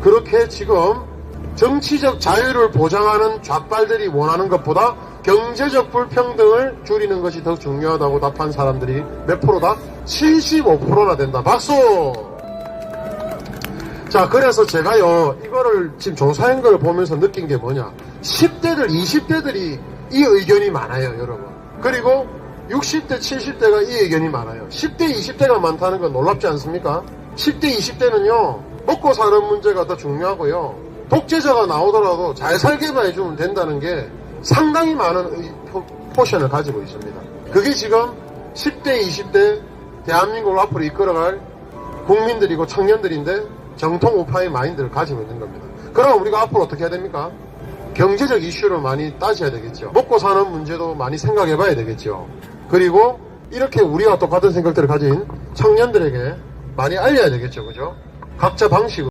그렇게 지금 정치적 자유를 보장하는 좌빨들이 원하는 것보다 경제적 불평등을 줄이는 것이 더 중요하다고 답한 사람들이 몇 프로다? 75%나 된다. 박수! 자, 그래서 제가요, 이거를 지금 조사한 걸 보면서 느낀 게 뭐냐. 10대들, 20대들이 이 의견이 많아요, 여러분. 그리고 60대, 70대가 이 의견이 많아요. 10대, 20대가 많다는 건 놀랍지 않습니까? 10대, 20대는요, 먹고 사는 문제가 더 중요하고요. 독재자가 나오더라도 잘 살게만 해주면 된다는 게 상당히 많은 포션을 가지고 있습니다. 그게 지금 10대, 20대 대한민국을 앞으로 이끌어갈 국민들이고 청년들인데 정통 우파의 마인드를 가지고 있는 겁니다. 그럼 우리가 앞으로 어떻게 해야 됩니까? 경제적 이슈를 많이 따져야 되겠죠. 먹고 사는 문제도 많이 생각해 봐야 되겠죠. 그리고 이렇게 우리와 똑같은 생각들을 가진 청년들에게 많이 알려야 되겠죠. 그죠? 각자 방식으로.